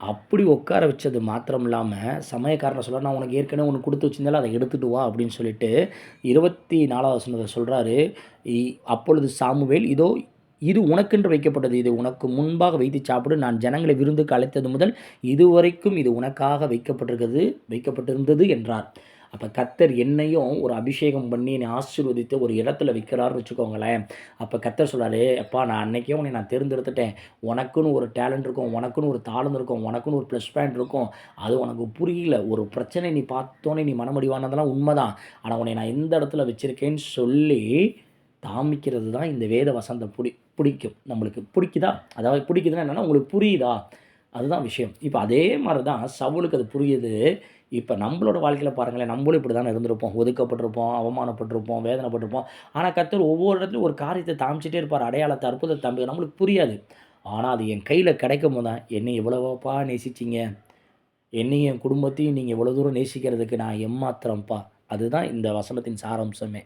அப்படி உட்கார வச்சது மாத்திரம் இல்லாமல் சமயக்காரனை சொல்ல நான் உனக்கு ஏற்கனவே ஒன்று கொடுத்து வச்சிருந்தாலும் அதை எடுத்துட்டு வா அப்படின்னு சொல்லிட்டு இருபத்தி நாலாவது வசனத்தை சொல்கிறாரு அப்பொழுது சாமுவேல் இதோ இது உனக்கென்று வைக்கப்பட்டது இது உனக்கு முன்பாக வைத்து சாப்பிடு நான் ஜனங்களை விருந்துக்கு அழைத்தது முதல் இதுவரைக்கும் இது உனக்காக வைக்கப்பட்டிருக்கிறது வைக்கப்பட்டிருந்தது என்றார். அப்போ கத்தர் என்னையும் ஒரு அபிஷேகம் பண்ணி என்னை ஆசீர்வதித்து ஒரு இடத்துல வைக்கிறாருன்னு வச்சுக்கோங்களேன். அப்போ கத்தர் சொல்கிறாரு அப்பா நான் அன்னைக்கே உன்னை நான் தேர்ந்தெடுத்துட்டேன். உனக்குன்னு ஒரு டேலண்ட் இருக்கும் உனக்குன்னு ஒரு தாளம் இருக்கும் உனக்குன்னு ஒரு ப்ளஸ் பாயிண்ட் இருக்கும். அது உனக்கு புரியல. ஒரு பிரச்சனை நீ பார்த்தோன்னே நீ மனமடிவானதெல்லாம் உண்மைதான். ஆனால் உன்னை நான் எந்த இடத்துல வச்சுருக்கேன்னு சொல்லி தாமிக்கிறது தான் இந்த வேத வசந்த பிடி பிடிக்கும். நம்மளுக்கு பிடிக்குதா? அதாவது பிடிக்குதுன்னா என்னென்னா உங்களுக்கு புரியுதா? அதுதான் விஷயம். இப்போ அதே மாதிரி தான் சவுலுக்கு அது புரியுது. இப்போ நம்மளோட வாழ்க்கையில் பாருங்களேன் நம்மளும் இப்படி தானே இருந்திருப்போம். ஒதுக்கப்பட்டிருப்போம் அவமானப்பட்டிருப்போம் வேதனைப்பட்டிருப்போம். ஆனால் கத்தர் ஒவ்வொரு இடத்துலையும் ஒரு காரியத்தை தாமிச்சிட்டே இருப்பார். அடையாளத்தை அற்புதத்தை தம்பி நம்மளுக்கு புரியாது. ஆனால் அது என் கையில் கிடைக்கும் போது தான் என்னை இவ்வளவோப்பா நேசிச்சிங்க? என்னையும் என் குடும்பத்தையும் நீங்கள் இவ்வளோ தூரம் நேசிக்கிறதுக்கு நான் எம்மாத்திரம்ப்பா? அதுதான் இந்த வசனத்தின் சாராம்சமே.